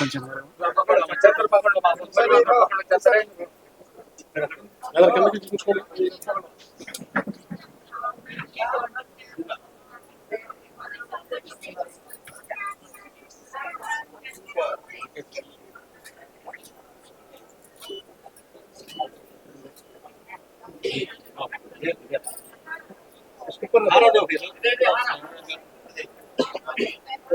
కొంచెం Thank you.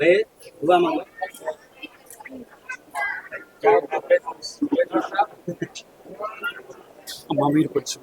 Ve bulamam. Ama bir koçum.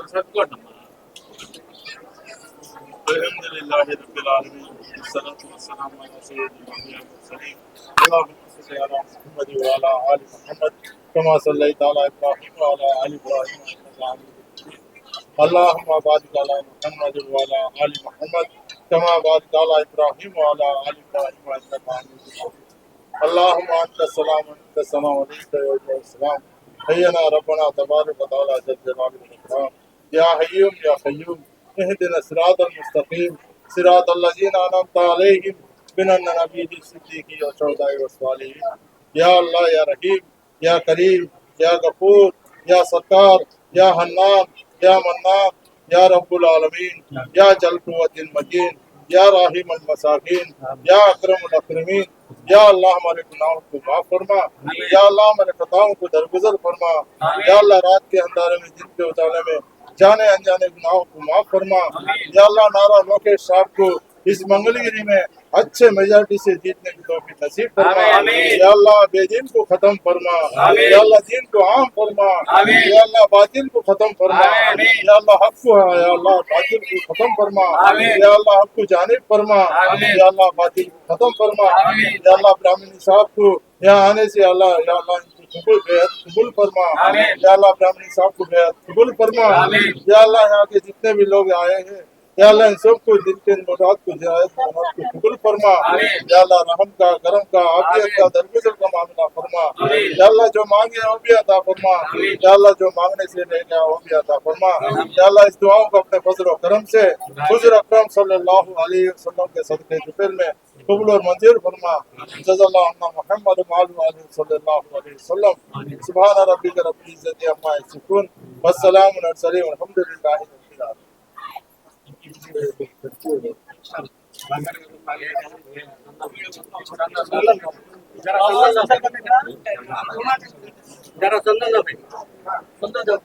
الحمد لله رب العالمين والصلاة والسلام على سيد الأنبياء اللهم صل على محمد وعلى آل محمد كما صليت على إبراهيم وعلى آل إبراهيم إنك حميد اللهم بارك على محمد وعلى آل محمد كما باركت على إبراهيم وعلى آل إبراهيم إنك حميد اللهم أنت السلام ومنك السلام وإليك السلام حينا ربنا تبارك وتعالى جل يا حيوم يا قيوم اهدنا الصراط المستقيم صراط الذين أنعمت عليهم من النبيين الصديقين والشهداء والصالحين يا الله يا رحيم يا كريم يا غفور يا ستار يا حنان يا منان يا رب العالمين يا جل قوة المتين یا رحیم المساکین یا اکرم الاکرمین۔ یا اللہ ہمارے گناہوں کو معاف فرما۔ یا اللہ ہمارے خطاؤں کو درگزر فرما۔ یا اللہ رات کے اندارے میں دن کے اجالے میں جانے انجانے گناہوں کو معاف فرما یا اللہ نارا لوکیش صاحب کو اس منگلگری میں اچھے میجارٹی سے جیتنے کی توفیق نصیب فرما یا اللہ بے دین کو ختم فرما یا اللہ دین کو عام فرما یا اللہ باطل کو ختم فرما یا اللہ حق کو یا اللہ باطل کو ختم فرما یا اللہ حق کو جانب فرما یا اللہ باطل کو ختم فرما یا اللہ براہمن صاحب کو یہاں آنے سے اللہ یا اللہ ان کو قبول بیعت قبول فرما۔ یا اللہ صاحب کو بیعت قبول فرما۔ یا اللہ یہاں کے جتنے بھی لوگ آئے ہیں یا اللہ ان سب کو دل کے مراد کو جائز مراد کو قبول فرما۔ یا اللہ رحم کا کرم کا عافیت کا درگزر کا معاملہ فرما۔ یا اللہ جو مانگے وہ بھی عطا فرما۔ یا اللہ جو مانگنے سے لے گیا وہ بھی عطا فرما۔ یا اللہ اس دعاؤں کو اپنے فضل و کرم سے حضور اکرم صلی اللہ علیہ وسلم کے صدقے ذکر میں قبول اور منظور فرما۔ جزا اللہ عنہ محمد صلی اللہ علیہ وسلم۔ سبحان ربک رب العزت عما یصفون۔ والسلام علی المرسلین والحمد للہ যারা চন্দন যাবে চন্দন যাবে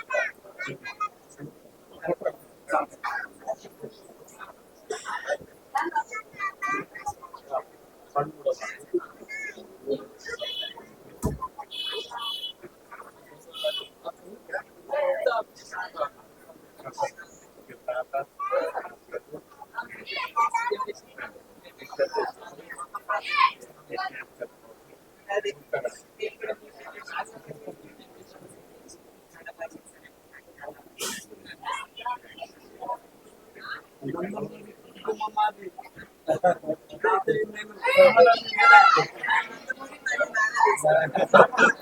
Thank you.